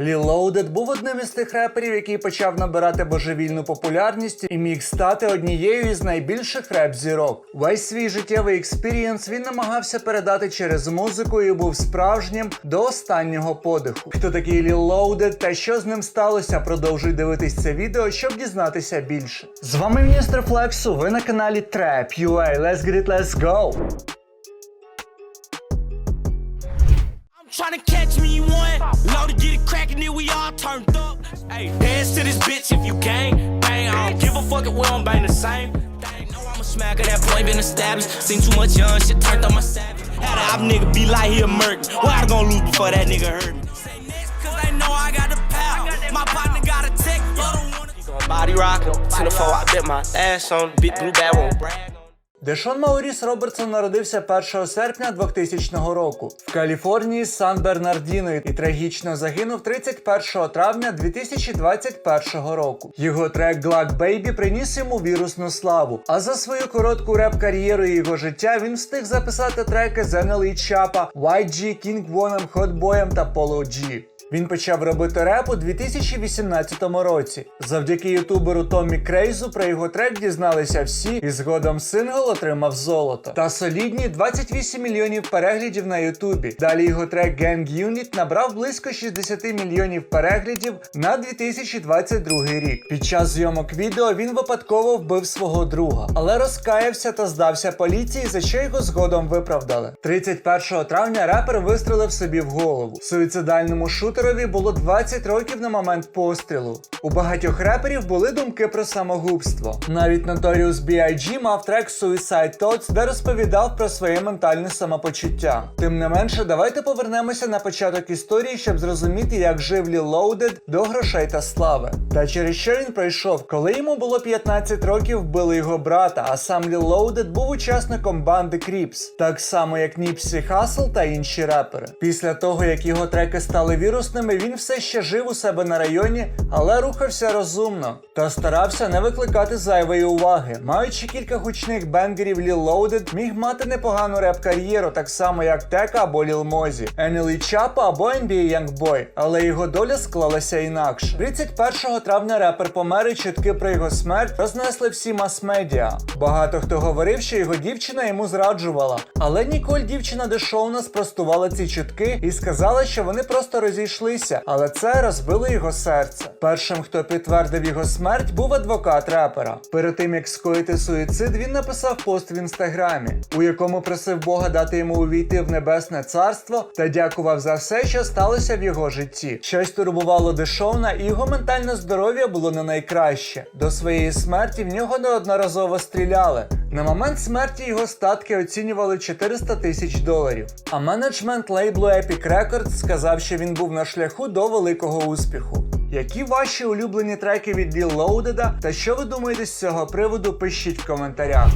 Loaded був одним із тих реперів, який почав набирати божевільну популярність і міг стати однією із найбільших реп-зірок. Весь свій життєвий експірієнс він намагався передати через музику і був справжнім до останнього подиху. Хто такий Lil Loaded та що з ним сталося, продовжуй дивитись це відео, щоб дізнатися більше. З вами міністр Флексу. Ви на каналі Trap UA. Let's get it, let's go! I'm tryna catch me one. To get it crackin', then we all turned up. Hey, dance to this bitch if you gang. Bang, I don't give a fuck if we don't bang the same. Know I'm a smacker, that boy been established. Seen too much young shit, turned on my savage. Had a op nigga be like he a murder. Why I gonna lose before that nigga hurt me? Say next, cause they know I got the power. My partner got a tech, but I don't wanna. Body rock, 10 to 4, I bet my ass on. Big blue bag won't brag. Дешон Мауріс Робертсон народився 1 серпня 2000 року в Каліфорнії Сан-Бернардіно і трагічно загинув 31 травня 2021 року. Його трек Glock Baby приніс йому вірусну славу. А за свою коротку реп-кар'єру і його життя він встиг записати треки з NLE Choppa, YG, King Von, Hotboy та Polo G. Він почав робити реп у 2018 році. Завдяки ютуберу Томмі Крейзу про його трек дізналися всі, і згодом сингл отримав золото. Та солідні 28 мільйонів переглядів на Ютубі. Далі його трек Gang Unit набрав близько 60 мільйонів переглядів на 2022 рік. Під час зйомок відео він випадково вбив свого друга, але розкаявся та здався поліції, за що його згодом виправдали. 31 травня репер вистрелив собі в голову. Суїцидальному шутерові було 20 років на момент пострілу. У багатьох реперів були думки про самогубство. Навіть Notorious B.I.G. мав трек Suicide Thoughts, де розповідав про своє ментальне самопочуття. Тим не менше, давайте повернемося на початок історії, щоб зрозуміти, як жив Lil Loaded до грошей та слави. Та через що він пройшов, коли йому було 15 років, вбили його брата, а сам Lil Loaded був учасником банди Кріпс, так само як Ніпсі Хасл та інші репери. Після того, як його треки стали вірусними, він все ще жив у себе на районі, але рухався розумно та старався не викликати зайвої уваги. Маючи кілька гучних бенгерів, Lil Loaded міг мати непогану реп-кар'єру, так само як Тека або Lil Mozі, NLE Choppa або NBA Youngboy, але його доля склалася інакше. 31 травня репер помер і чутки про його смерть рознесли всі мас-медіа. Багато хто говорив, що його дівчина йому зраджувала, але Ніколь, дівчина Дешоуна, спростувала ці чутки і сказала, що вони просто розійшлися, але це розбило його серце. Першим, хто підтвердив його смерть, був адвокат репера. Перед тим як скоїти суїцид, він написав пост в інстаграмі, у якому просив Бога дати йому увійти в небесне царство та дякував за все, що сталося в його житті. Щось турбувало Дешоуна, і його ментальне здоров'я було не найкраще. До своєї смерті в нього неодноразово стріляли. На момент смерті його статки оцінювали 400 тисяч доларів. А менеджмент лейблу Epic Records сказав, що він був на шляху до великого успіху. Які ваші улюблені треки від Loaded та що ви думаєте з цього приводу, пишіть в коментарях.